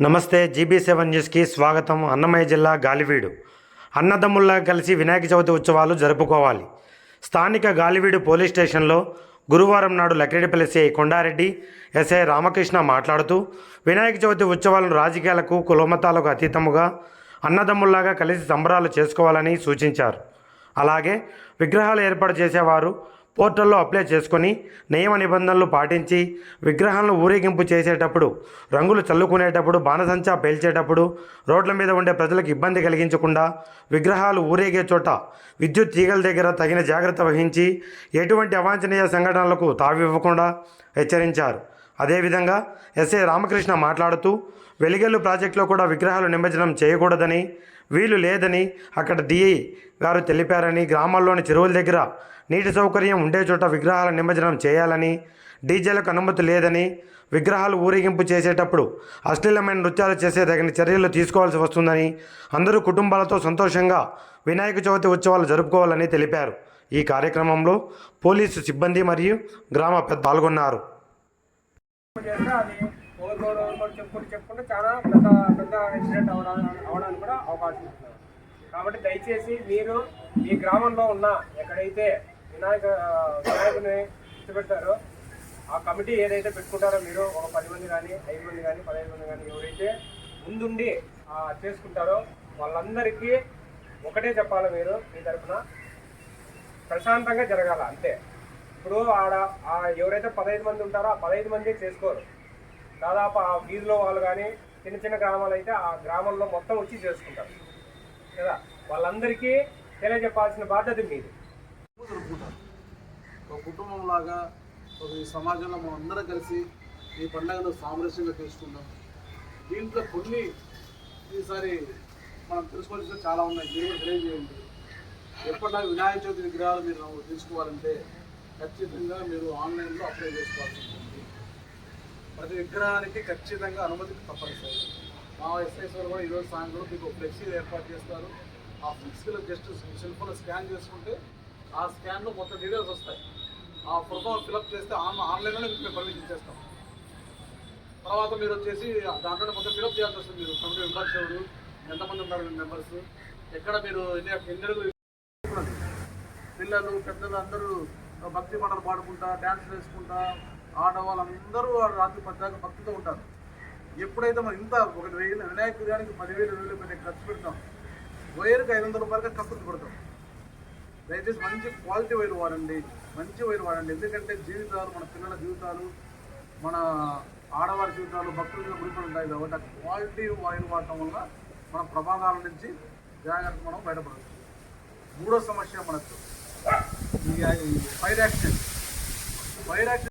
నమస్తే GB seven న్యూస్కి స్వాగతం. అన్నమయ్య జిల్లా గాలివీడు. అన్నదమ్ముల్లా కలిసి వినాయక చవితి ఉత్సవాలు జరుపుకోవాలి. స్థానిక గాలివీడు పోలీస్ స్టేషన్లో గురువారం నాడు లక్కిరెడ్డిపల్లి సిఐ కొండారెడ్డి ఎస్ఐ రామకృష్ణ మాట్లాడుతూ వినాయక చవితి ఉత్సవాలను రాజకీయాలకు కులమతాలకు అతీతముగా అన్నదమ్ముల్లాగా కలిసి సంబరాలు చేసుకోవాలని సూచించారు. అలాగే విగ్రహాలు ఏర్పాటు చేసేవారు పోర్టల్లో అప్లై చేసుకొని నియమ నిబంధనలు పాటించి విగ్రహాలను ఊరేగింపు చేసేటప్పుడు రంగులు చల్లుకునేటప్పుడు బాణసంచా పేల్చేటప్పుడు రోడ్ల మీద ఉండే ప్రజలకు ఇబ్బంది కలిగించకుండా విగ్రహాలు ఊరేగే చోట విద్యుత్ తీగల దగ్గర తగిన జాగ్రత్త వహించి ఎటువంటి అవాంఛనీయ సంఘటనలకు తావివ్వకుండా హెచ్చరించారు. అదేవిధంగా ఎస్ఐ రామకృష్ణ మాట్లాడుతూ వెలిగెల్లు ప్రాజెక్టులో కూడా విగ్రహాలు నిమజ్జనం చేయకూడదని వీలు లేదని అక్కడ డిఐ గారు తెలిపారని గ్రామాల్లోని చెరువుల దగ్గర నీటి సౌకర్యం ఉండే చోట విగ్రహాల నిమజ్జనం చేయాలని డీజేలకు అనుమతి లేదని విగ్రహాలు ఊరేగింపు చేసేటప్పుడు అశ్లీలమైన నృత్యాలు చేసే తగిన చర్యలు తీసుకోవాల్సి వస్తుందని అందరూ కుటుంబాలతో సంతోషంగా వినాయక చవితి ఉత్సవాలు జరుపుకోవాలని తెలిపారు. ఈ కార్యక్రమంలో పోలీసు సిబ్బంది మరియు గ్రామ పెద్ద పాల్గొన్నారు. చేస్తే అది చెప్పుకుంటూ చెప్పుకుంటే చాలా పెద్ద పెద్ద ఇన్సిడెంట్ అవడానికి అవడానికి కూడా అవకాశం ఉంటుంది కాబట్టి దయచేసి మీరు మీ గ్రామంలో ఉన్న ఎక్కడైతే వినాయక వినాయకుని ఇష్టపెడతారో ఆ కమిటీ ఏదైతే పెట్టుకుంటారో మీరు ఒక పది మంది కానీ ఐదు మంది కానీ పదిహేను మంది కానీ ఎవరైతే ముందుండి చేసుకుంటారో వాళ్ళందరికీ ఒకటే చెప్పాలి మీరు మీ తరఫున ప్రశాంతంగా జరగాల అంతే. ఇప్పుడు ఆడ ఎవరైతే పదహైదు మంది ఉంటారో ఆ పదహైదు మంది చేసుకోరు. దాదాపు ఆ వీధిలో వాళ్ళు కానీ చిన్న చిన్న గ్రామాలు అయితే ఆ గ్రామంలో మొత్తం వచ్చి చేసుకుంటారు. కదా? వాళ్ళందరికీ తెలియజెప్పాల్సిన బాధ్యత మీది. ఒక కుటుంబం లాగా ఒక ఈ సమాజంలో మనం అందరం కలిసి ఈ పండుగను సామరస్యంగా చేసుకుందాం దీంట్లో కొన్ని ఈసారి మనం తెలుసుకోవాల్సిన చాలా ఉన్నాయి. మీరు కూడా తెలియజేయండి. ఎప్పటిలా వినాయక చవితి విగ్రహాలు మీరు తీసుకోవాలంటే ఖచ్చితంగా మీరు ఆన్లైన్లో అప్లై చేసుకోవాల్సి ఉంటుంది. ప్రతి విగ్రహానికి ఖచ్చితంగా అనుమతి తప్పనిసరి. మా ఎస్ఐ కూడా ఈరోజు సాయంత్రం మీకు ఫ్లెక్సీ ఏర్పాటు చేస్తారు. ఆ ఫ్లెక్సీలో జస్ట్ సెల్ఫోన్లో స్కాన్ చేసుకుంటే ఆ స్కాన్లో మొత్తం డీటెయిల్స్ వస్తాయి. ఆ ఫోటో ఫిలప్ చేస్తే ఆన్ ఆన్లైన్లోనే మీకు మేము పర్మిషన్ ఇచ్చేస్తాం. తర్వాత మీరు వచ్చేసి దాంట్లో మొత్తం ఫిలప్ చేయాల్సి వస్తుంది మీరు. కమిటీ మెంబర్స్ ఎవరు ఎంతమంది ఉన్నారు మెంబర్స్ ఎక్కడ మీరు ఎన్ని పిల్లలు పెద్దలు అందరూ భక్తి పాటలు పాడుకుంటా డ్యాన్స్ వేసుకుంటా ఆడవాళ్ళందరూ రాత్రి పద్దాక భక్తితో ఉంటారు. ఎప్పుడైతే మనం ఇంత ఒక వెయ్యి వినాయక విధానికి పదివేలు ఇరవై వేలు పెట్టి ఖర్చు పెడతాం వైర్కి ఐదు వందల రూపాయలకి కక్కుర్తి పెడతాం. దయచేసి మంచి క్వాలిటీ వైర్ వాడండి మంచి వైర్ వాడండి. ఎందుకంటే జీవితాలు మన పిల్లల జీవితాలు మన ఆడవారి జీవితాలు భక్తుల మీద ముడిపడి ఉంటాయి కాబట్టి ఆ క్వాలిటీ వైర్ వాడటం వల్ల మన ప్రమాదాల నుంచి జాగ్రత్త మనం బయటపడవచ్చు. మూడో సమస్య మనకు ఈ ఫైర్ యాక్సిడెంట్ ఫైర్ యాక్సిడెంట్